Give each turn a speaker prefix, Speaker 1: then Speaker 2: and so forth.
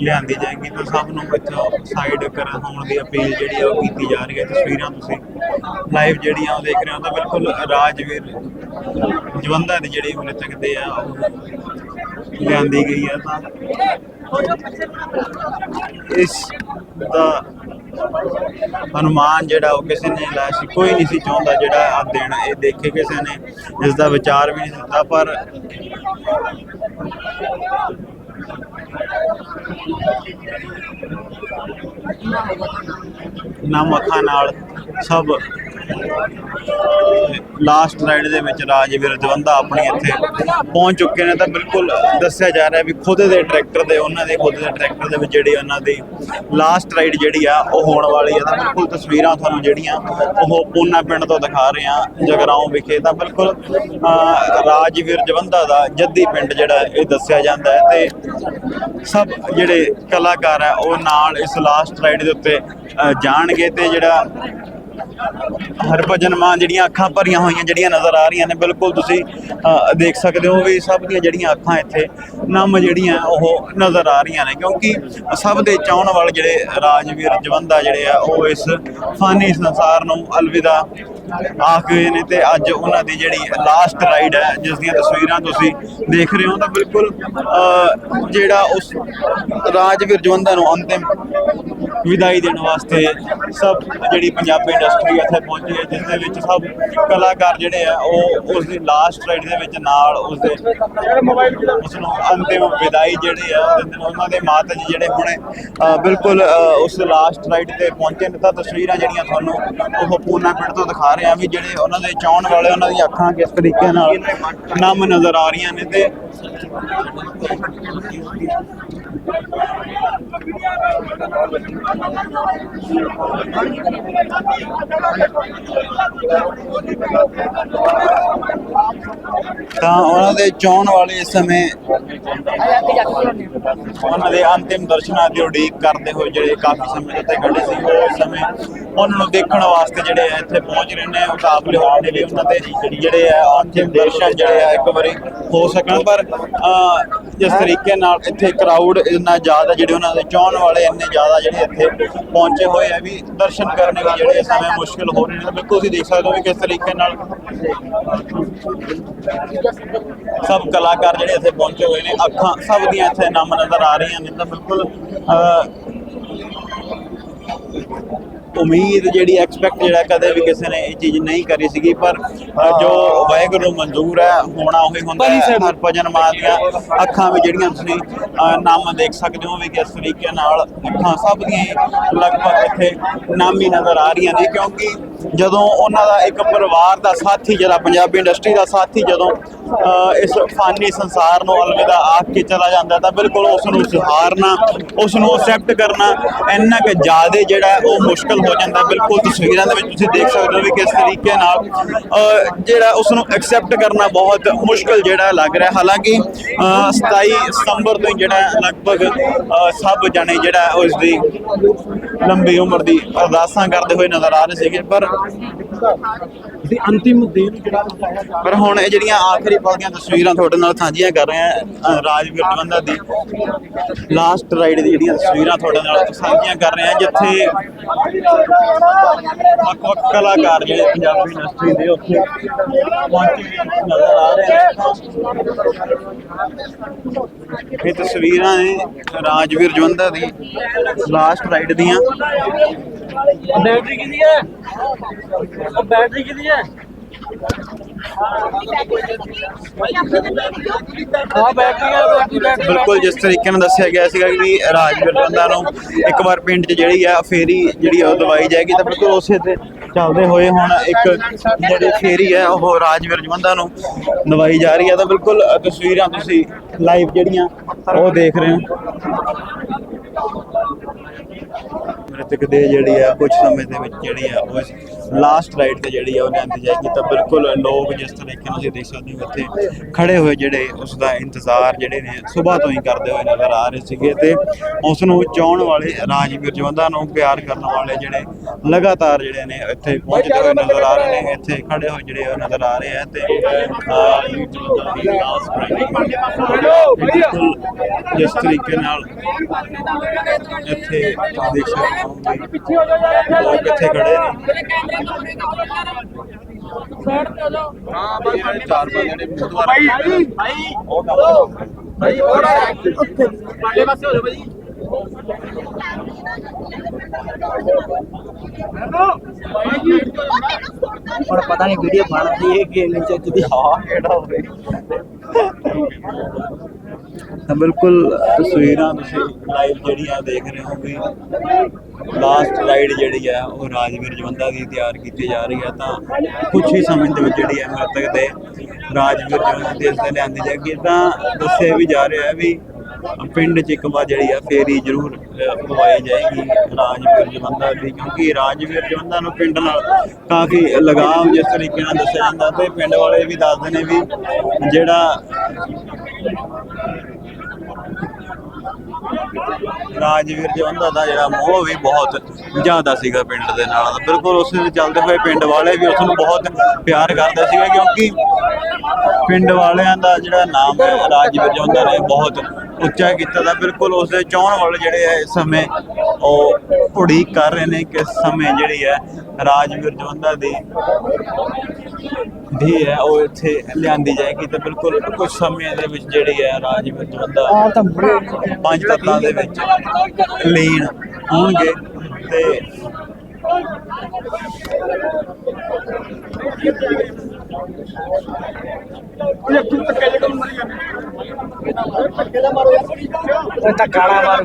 Speaker 1: ਲਿਆਂਦੀ ਜਾਏਗੀ ਤਾਂ ਸਭ ਨੂੰ ਇੱਥੋਂ ਸਾਈਡ ਕਰ ਹੋਣ ਦੀ ਅਪੀਲ ਜਿਹੜੀ ਆ ਉਹ ਕੀਤੀ ਜਾ ਰਹੀ ਹੈ ਤਸਵੀਰਾਂ ਤੁਸੀਂ। ਲਾਈਵ ਜਿਹੜੀਆਂ ਉਹ ਦੇਖ ਰਹੇ ਹੋ ਤਾਂ ਬਿਲਕੁਲ ਰਾਜਵੀਰ ਜਵੰਦਾ ਦੀ ਜਿਹੜੀ ਮ੍ਰਿਤਕ ਦੇ ਆ, ਉਹ ਲਿਆਂਦੀ ਗਈ ਆ ਤਾਂ। ਇਸ ਦਾ ਅਨੁਮਾਨ ਜਿਹੜਾ ਉਹ ਕਿਸੇ ਨੇ ਲਾਇਆ ਸੀ, ਕੋਈ ਨਹੀਂ ਸੀ ਚਾਹੁੰਦਾ ਜਿਹੜਾ ਆ ਦਿਨ ਇਹ ਦੇਖੇ ਕਿਸੇ ਨੇ, ਇਸ ਦਾ ਵਿਚਾਰ ਵੀ ਨਹੀਂ ਦਿੱਤਾ, ਪਰ ਨਮ ਅੱਖਾਂ ਨਾਲ ਸਭ। ਲਾਸਟ ਰਾਈਡ ਦੇ ਵਿੱਚ ਰਾਜਵੀਰ ਜਵੰਦਾ ਆਪਣੀ ਇੱਥੇ ਪਹੁੰਚ ਚੁੱਕੇ ਨੇ ਤਾਂ ਬਿਲਕੁਲ ਦੱਸਿਆ ਜਾ ਰਿਹਾ ਵੀ ਖੁਦ ਦੇ ਟਰੈਕਟਰ ਦੇ, ਉਹਨਾਂ ਦੇ ਖੁਦ ਦੇ ਟਰੈਕਟਰ ਦੇ ਵਿੱਚ ਜਿਹੜੀ ਉਹਨਾਂ ਦੀ ਲਾਸਟ ਰਾਈਡ ਜਿਹੜੀ ਆ, ਉਹ ਹੋਣ ਵਾਲੀ ਆ ਤਾਂ ਬਿਲਕੁਲ ਤਸਵੀਰਾਂ ਤੁਹਾਨੂੰ ਜਿਹੜੀਆਂ ਉਹ ਪੂਨਾ ਪਿੰਡ ਤੋਂ ਦਿਖਾ ਰਹੇ ਆ ਜਗਰਾਉਂ ਵਿਖੇ ਤਾਂ ਬਿਲਕੁਲ ਰਾਜਵੀਰ ਜਵੰਦਾ ਦਾ ਜੱਦੀ ਪਿੰਡ ਜਿਹੜਾ ਇਹ ਦੱਸਿਆ ਜਾਂਦਾ ਹੈ ਤੇ ਸਭ ਜਿਹੜੇ ਕਲਾਕਾਰ ਆ, ਉਹ ਨਾਲ ਇਸ ਲਾਸਟ ਰਾਈਡ ਦੇ ਉੱਤੇ ਜਾਣਗੇ ਤੇ ਜਿਹੜਾ ਹਰਭਜਨ ਮਾਨ ਜਿਹੜੀਆਂ ਅੱਖਾਂ ਭਰੀਆਂ ਹੋਈਆਂ ਜਿਹੜੀਆਂ ਨਜ਼ਰ ਆ ਰਹੀਆਂ ਨੇ ਬਿਲਕੁਲ ਤੁਸੀਂ ਦੇਖ ਸਕਦੇ ਹੋ ਵੀ ਸਭ ਦੀਆਂ ਜਿਹੜੀਆਂ ਅੱਖਾਂ ਇੱਥੇ ਨਮ ਜਿਹੜੀਆਂ ਉਹ ਨਜ਼ਰ ਆ ਰਹੀਆਂ ਨੇ ਕਿਉਂਕਿ ਸਭ ਦੇ ਚਾਹਣ ਵਾਲੇ ਜਿਹੜੇ ਰਾਜਵੀਰ ਜਵੰਦਾ ਜਿਹੜੇ ਆ ਉਹ ਇਸ ਫਾਨੀ ਸੰਸਾਰ ਨੂੰ ਅਲਵਿਦਾ ਆਖ ਗਏ ਨੇ ਤੇ ਅੱਜ ਉਹਨਾਂ ਦੀ ਜਿਹੜੀ ਲਾਸਟ ਰਾਈਡ ਹੈ ਜਿਸ ਦੀਆਂ ਤਸਵੀਰਾਂ ਤੁਸੀਂ ਦੇਖ ਰਹੇ ਹੋ ਤਾਂ ਬਿਲਕੁਲ ਅ, ਜਿਹੜਾ ਉਸ ਰਾਜਵੀਰ ਜਵੰਦਾ ਨੂੰ ਅੰਤਿਮ ਵਿਦਾਈ ਦੇਣ ਵਾਸਤੇ ਸਭ ਜਿਹੜੀ ਪੰਜਾਬੀ ਇੰਡਸਟਰੀ ਇੱਥੇ ਪਹੁੰਚੀ ਹੈ ਜਿਸ ਦੇ ਵਿੱਚ ਸਭ ਕਲਾਕਾਰ ਜਿਹੜੇ ਆ, ਉਹ ਉਸ ਦੀ ਲਾਸਟ ਰਾਈਡ ਦੇ ਵਿੱਚ ਨਾਲ ਉਸ ਦੇ ਉਸ ਨੂੰ ਅੰਤਿਮ ਵਿਦਾਈ ਜਿਹੜੇ ਆ ਉਹਨਾਂ ਦੇ ਮਾਤਾ ਜੀ ਜਿਹੜੇ ਹੁਣੇ ਬਿਲਕੁਲ ਉਸ ਲਾਸਟ ਰਾਈਡ ਤੇ ਪਹੁੰਚੇ ਨੇ। ਤਾਂ ਤਸਵੀਰਾਂ ਜਿਹੜੀਆਂ ਤੁਹਾਨੂੰ ਉਹ ਪੂਨਾ ਪਿੰਡ ਤੋਂ ਦਿਖਾ ਰਹੇ ਆ ਵੀ ਜਿਹੜੇ ਉਹਨਾਂ ਦੇ ਚਾਹਣ ਵਾਲੇ, ਉਹਨਾਂ ਦੀਆਂ ਅੱਖਾਂ ਕਿਸ ਤਰੀਕੇ ਨਾਲ ਨਮ ਨਜ਼ਰ ਆ ਰਹੀਆਂ ਨੇ ਤੇ ਤਾਂ ਉਹਨਾਂ ਦੇ ਚਾਹਣ ਵਾਲੇ ਇਸ ਸਮੇਂ ਉਹਨਾਂ ਦੇ ਅੰਤਿਮ ਦਰਸ਼ਨਾਂ ਦੀ ਉਡੀਕ ਕਰਦੇ ਹੋਏ ਜਿਹੜੇ ਕਾਫੀ ਸਮੇਂ ਤੋਂ ਇੱਥੇ ਖੜੇ ਸੀ, ਉਹ ਸਮੇਂ ਉਹਨਾਂ ਨੂੰ ਦੇਖਣ ਵਾਸਤੇ ਜਿਹੜੇ ਇੱਥੇ ਪਹੁੰਚ ਰਹੇ ਨੇ ਮੁਕਾਬਲੇ ਹੋਣ ਦੇ ਲਈ ਉਹਨਾਂ ਦੇ ਜਿਹੜੇ ਆ ਅੰਤਿਮ ਦਰਸ਼ਨ ਜਿਹੜੇ ਆ ਇੱਕ ਵਾਰੀ ਹੋ ਸਕਣ। ਪਰ ਜਿਸ ਤਰੀਕੇ ਨਾਲ ਇੱਥੇ ਕਰਾਊਡ ਇੰਨਾ ਜ਼ਿਆਦਾ ਜਿਹੜੇ ਉਹਨਾਂ ਦੇ ਚਾਹਣ ਵਾਲੇ ਇੰਨੇ ਜ਼ਿਆਦਾ ਜਿਹੜੇ ਇੱਥੇ ਪਹੁੰਚੇ ਹੋਏ ਆ ਵੀ ਦਰਸ਼ਨ ਕਰਨੇ ਵੀ ਜਿਹੜੇ ਸਮੇਂ ਮੁਸ਼ਕਿਲ ਹੋ ਰਹੇ ਨੇ। ਬਿਲਕੁਲ ਤੁਸੀਂ ਦੇਖ ਸਕਦੇ ਹੋ ਵੀ ਕਿਸ ਤਰੀਕੇ ਨਾਲ ਸਭ ਕਲਾਕਾਰ ਜਿਹੜੇ ਇੱਥੇ ਪਹੁੰਚੇ ਹੋਏ ਨੇ, ਅੱਖਾਂ ਸਭ ਦੀਆਂ ਇੱਥੇ ਨਾਮ ਨਜ਼ਰ ਆ ਰਹੀਆਂ ਨੇ ਤਾਂ ਬਿਲਕੁਲ ਉਮੀਦ ਜਿਹੜੀ ਐਕਸਪੈਕਟ ਜਿਹੜਾ ਕਦੇ ਵੀ ਕਿਸੇ ਨੇ ਇਹ ਚੀਜ਼ ਨਹੀਂ ਕਰੀ ਸੀਗੀ ਪਰ ਜੋ ਵਾਹਿਗੁਰੂ ਨੂੰ ਮਨਜ਼ੂਰ ਹੈ ਹੋਣਾ ਉਹੀ ਹੁੰਦਾ ਹੈ ਹਰਭਜਨ ਮਾਨ ਦੀਆਂ ਅੱਖਾਂ ਵੀ ਜਿਹੜੀਆਂ ਤੁਸੀਂ ਨਾਮ ਦੇਖ ਸਕਦੇ ਹੋ ਵੀ ਕਿਸ ਤਰੀਕੇ ਨਾਲ ਅੱਖਾਂ ਸਭ ਦੀਆਂ ਲਗਭਗ ਇੱਥੇ ਨਾਮੀ ਨਜ਼ਰ ਆ ਰਹੀਆਂ ਨੇ ਕਿਉਂਕਿ ਜਦੋਂ ਉਹਨਾਂ ਦਾ ਇੱਕ ਪਰਿਵਾਰ ਦਾ ਸਾਥੀ ਜਿਹੜਾ ਪੰਜਾਬੀ ਇੰਡਸਟਰੀ ਦਾ ਸਾਥੀ ਜਦੋਂ ਇਸ ਫਾਨੀ ਸੰਸਾਰ ਨੂੰ ਅਲਵਿਦਾ ਆਖ ਕੇ ਚਲਾ ਜਾਂਦਾ ਤਾਂ ਬਿਲਕੁਲ ਉਸ ਨੂੰ ਸਹਾਰਨਾ ਉਸ ਨੂੰ ਅਸੈਪਟ ਕਰਨਾ ਇੰਨਾ ਕਿ ਜ਼ਿਆਦਾ ਜਿਹੜਾ ਉਹ ਮੁਸ਼ਕਲ ਹੋ ਜਾਂਦਾ। ਬਿਲਕੁਲ ਤਸਵੀਰਾਂ ਦੇ ਵਿੱਚ ਤੁਸੀਂ ਦੇਖ ਸਕਦੇ ਹੋ ਵੀ ਕਿਸ ਤਰੀਕੇ ਨਾਲ ਜਿਹੜਾ ਉਸ ਨੂੰ ਐਕਸੈਪਟ ਕਰਨਾ ਬਹੁਤ ਮੁਸ਼ਕਲ ਜਿਹੜਾ ਲੱਗ ਰਿਹਾ। ਹਾਲਾਂਕਿ ਅਹ, 27 ਸਤੰਬਰ ਤੋਂ ਹੀ ਜਿਹੜਾ ਲਗਭਗ ਸਭ ਜਣੇ ਜਿਹੜਾ ਹੈ ਉਸ ਦੀ ਲੰਬੀ ਉਮਰ ਦੀ ਅਰਦਾਸਾਂ ਕਰਦੇ ਹੋਏ ਨਜ਼ਰ ਆ ਰਹੇ ਸੀਗੇ ਪਰ
Speaker 2: ਦੀ ਅੰਤਿਮ ਦਿਨ ਜਿਹੜਾ ਦਿਖਾਇਆ ਜਾ
Speaker 1: ਪਰ ਹੁਣ ਇਹ ਜਿਹੜੀਆਂ ਆਖਰੀ ਪਲ ਤਸਵੀਰਾਂ ਤੁਹਾਡੇ ਨਾਲ ਸਾਂਝੀਆਂ ਕਰ ਰਹੇ ਹਾਂ ਰਾਜਵੀਰ ਜਵੰਦਾ ਦੀ ਲਾਸਟ ਰਾਈਡ ਦੀ ਜਿਹੜੀਆਂ ਤਸਵੀਰਾਂ ਤੁਹਾਡੇ ਨਾਲ ਸਾਂਝੀਆਂ ਕਰ ਰਹੇ ਹਾਂ, ਜਿੱਥੇ ਵੱਖ ਵੱਖ ਕਲਾਕਾਰ ਜਿਹੜੇ ਪੰਜਾਬੀ ਇੰਡਸਟਰੀ ਦੇ ਉੱਥੇ ਪਹੁੰਚੇ ਨਜ਼ਰ ਆ ਰਹੇ ਨੇ। ਇਹ ਤਸਵੀਰਾਂ ਨੇ ਰਾਜਵੀਰ ਜਵੰਦਾ ਦੀ ਲਾਸਟ ਰਾਈਡ ਦੀਆਂ।
Speaker 2: ਬੈਟਰੀ ਕਿਹਦੀ ਹੈ? ਉਹ ਬੈਟਰੀ ਕਿਹਦੀ ਹੈ? ਆ ਬੈਟਰੀ ਹੈ
Speaker 1: ਬਿਲਕੁਲ ਜਿਸ ਤਰੀਕੇ ਨਾਲ ਦੱਸਿਆ ਗਿਆ ਸੀਗਾ ਕਿ ਰਾਜਵੀਰ ਜਵੰਦਾ ਨੂੰ ਇੱਕ ਵਾਰ ਪਿੰਡ 'ਚ ਜਿਹੜੀ ਆ ਫੇਰੀ ਜਿਹੜੀ ਉਹ ਦਵਾਈ ਜਾਏਗੀ ਤਾਂ ਬਿਲਕੁਲ ਉਸੇ ਤੇ ਚੱਲਦੇ ਹੋਏ ਹੁਣ ਇੱਕ ਜਿਹੜੀ ਫੇਰੀ ਹੈ ਉਹ ਰਾਜਵੀਰ ਜਵੰਦਾ ਨੂੰ ਦਵਾਈ ਜਾ ਰਹੀ ਹੈ। ਤਾਂ ਬਿਲਕੁਲ ਤਸਵੀਰਾਂ ਤੁਸੀਂ ਲਾਈਵ ਜਿਹੜੀਆਂ ਉਹ ਦੇਖ ਰਹੇ ਹੋ। ਮ੍ਰਿਤਕ ਦੇ ਜਿਹੜੀ ਆ ਕੁਝ ਸਮੇਂ ਦੇ ਵਿੱਚ ਜਿਹੜੀ ਆ ਉਹ ਲਾਸਟ ਰਾਈਡ ਤੇ ਜਿਹੜੀ ਆ ਉਹ ਲਿਆਂਦੀ ਜਾਏਗੀ ਤਾਂ ਬਿਲਕੁਲ ਲੋਕ ਜਿਸ ਤਰੀਕੇ ਨਾਲ ਤੁਸੀਂ ਦੇਖ ਸਕਦੇ ਹੋ ਇੱਥੇ ਖੜੇ ਹੋਏ ਜਿਹੜੇ ਉਸ ਦਾ ਇੰਤਜ਼ਾਰ ਜਿਹੜੇ ਨੇ ਸਵੇਰ ਤੋਂ ਹੀ ਕਰਦੇ ਹੋਏ ਨਜ਼ਰ ਆ ਰਹੇ ਸੀਗੇ ਤੇ ਉਸ ਨੂੰ ਚਾਹਣ ਵਾਲੇ ਰਾਜਵੀਰ ਜਵੰਦਾ ਨੂੰ ਪਿਆਰ ਕਰਨ ਵਾਲੇ ਜਿਹੜੇ ਲਗਾਤਾਰ ਜਿਹੜੇ ਨੇ ਇੱਥੇ ਪਹੁੰਚਦੇ ਹੋਏ ਨਜ਼ਰ ਆ ਰਹੇ ਨੇ, ਇੱਥੇ ਖੜੇ ਹੋਏ ਜਿਹੜੇ ਉਹ ਨਜ਼ਰ ਆ ਰਹੇ ਆ ਤੇ ਬਿਲਕੁਲ ਜਿਸ ਤਰੀਕੇ ਨਾਲ ਇੱਥੇ ਦੇਖ ਸਕਦੇ ਹੋ ਲੋਕ ਇੱਥੇ ਖੜੇ ਨੇ। ਚਾਰ ਬੰਦੇ ਨੇ
Speaker 2: ਭਾਈ ਭਾਈ ਭਾਈ ਹੋਰ ਪਾਲੇ ਪਾਸੇ ਹੋ ਜਾ ਭਾਈ
Speaker 3: ਹੁਣ ਪਤਾ ਨਹੀਂ ਵੀਡੀਓ ਬਣਦੀ ਹੈ ਕਿ ਨਹੀਂ ਚੱਜਦੀ
Speaker 1: ਹਾਂ ਕਿਹੜਾ ਹੋਵੇ। ਤਾਂ ਬਿਲਕੁਲ ਤਸਵੀਰਾਂ ਤੁਸੀਂ ਲਾਈਵ ਜਿਹੜੀਆਂ ਦੇਖ ਰਹੇ ਹੋ ਵੀ ਲਾਸਟ ਰਾਈਡ ਜਿਹੜੀ ਹੈ ਉਹ ਰਾਜਵੀਰ ਜਵੰਦਾ ਦੀ ਤਿਆਰ ਕੀਤੀ ਜਾ ਰਹੀ ਹੈ ਤਾਂ ਕੁਝ ਹੀ ਸਮੇਂ ਦੇ ਵਿੱਚ ਜਿਹੜੀ ਹੈ ਮ੍ਰਿਤਕ ਦੇ ਰਾਜਵੀਰ ਜਵੰਦਾ ਦੀ ਇਸ ਲਿਆਂਦੀ ਜਾਏਗੀ ਤਾਂ ਦੱਸਿਆ ਵੀ ਜਾ ਰਿਹਾ ਹੈ ਵੀ ਪਿੰਡ 'ਚ ਇੱਕ ਵਾਰ ਜਿਹੜੀ ਆ ਫੇਰੀ ਜ਼ਰੂਰ ਪਵਾਈ ਜਾਏਗੀ ਰਾਜਵੀਰ ਜਵੰਦਾ ਦੀ, ਕਿਉਂਕਿ ਰਾਜਵੀਰ ਜਵੰਦਾ ਨੂੰ ਪਿੰਡ ਨਾਲ ਕਾਫੀ ਲਗਾਵ ਜਿਸ ਤਰੀਕੇ ਨਾਲ ਦੱਸਿਆ ਜਾਂਦਾ ਤੇ ਪਿੰਡ ਵਾਲੇ ਵੀ ਦੱਸਦੇ ਨੇ ਵੀ ਜਿਹੜਾ ਰਾਜਵੀਰ ਜਵੰਦਾ ਦਾ ਜਿਹੜਾ ਮੋਹ ਵੀ ਬਹੁਤ ਜ਼ਿਆਦਾ ਸੀਗਾ ਪਿੰਡ ਦੇ ਨਾਲ। ਬਿਲਕੁਲ ਉਸ ਦੇ ਚੱਲਦੇ ਹੋਏ ਪਿੰਡ ਵਾਲੇ ਵੀ ਉਸ ਨੂੰ ਬਹੁਤ ਪਿਆਰ ਕਰਦੇ ਸੀਗੇ ਕਿਉਂਕਿ ਪਿੰਡ ਵਾਲਿਆਂ ਦਾ ਜਿਹੜਾ ਨਾਮ ਹੈ, ਰਾਜਵੀਰ ਜਵੰਦਾ ਨੇ ਬਹੁਤ ਉੱਚਾ ਕੀਤਾ ਦਾ ਬਿਲਕੁਲ ਉਸ ਦੇ ਚਾਹਣ ਵਾਲੇ ਜਿਹੜੇ ਹੈ ਇਸ ਸਮੇਂ ਉਹ ਉਡੀਕ ਕਰ ਰਹੇ ਨੇ ਕਿ ਸਮੇਂ ਜਿਹੜੀ ਹੈ, ਰਾਜਵੀਰ ਜਵੰਦਾ ਦੀ ਦੀ ਹੈ ਉਹ ਇੱਥੇ ਲਿਆਂਦੀ ਜਾਏਗੀ ਤੇ ਬਿਲਕੁਲ ਕੁਝ ਸਮੇਂ ਦੇ ਵਿੱਚ ਜਿਹੜੀ ਹੈ
Speaker 3: ਆ ਤਾਂ ਬੜੇ
Speaker 1: ਪੰਜ ਤੱਤਾਂ ਦੇ ਵਿੱਚ ਲੀਨ ਹੋਣਗੇ ਤੇ
Speaker 3: ਤਾਂ ਕਾਲਾ ਮਾਰ।